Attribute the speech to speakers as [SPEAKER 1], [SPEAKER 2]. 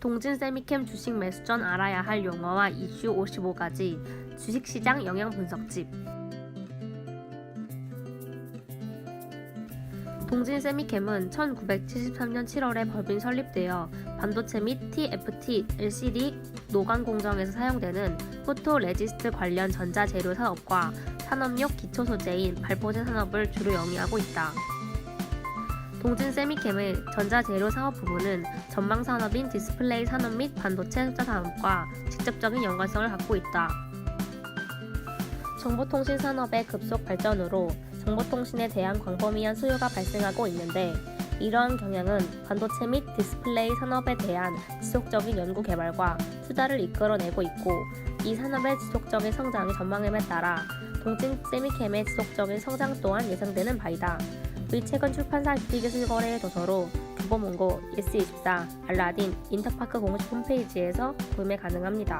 [SPEAKER 1] 동진 세미캠 주식 매수 전 알아야 할 용어와 이슈 55가지 주식시장 영향 분석집 동진 세미캠은 1973년 7월에 법인 설립되어 반도체 및 TFT, LCD, 노광 공정에서 사용되는 포토 레지스트 관련 전자재료 사업과 산업용 기초 소재인 발포제 산업을 주로 영위하고 있다. 동진 세미캠의 전자재료 사업 부분은 전망 산업인 디스플레이 산업 및 반도체 흑자 산업과 직접적인 연관성을 갖고 있다. 정보통신 산업의 급속 발전으로 정보통신에 대한 광범위한 수요가 발생하고 있는데 이러한 경향은 반도체 및 디스플레이 산업에 대한 지속적인 연구 개발과 투자를 이끌어내고 있고 이 산업의 지속적인 성장이 전망함에 따라 동진 세미캠의 지속적인 성장 또한 예상되는 바이다. 의 책은 출판사 입지기술 거래의 도서로 교보문고, 예스24, 알라딘, 인터파크 공식 홈페이지에서 구매 가능합니다.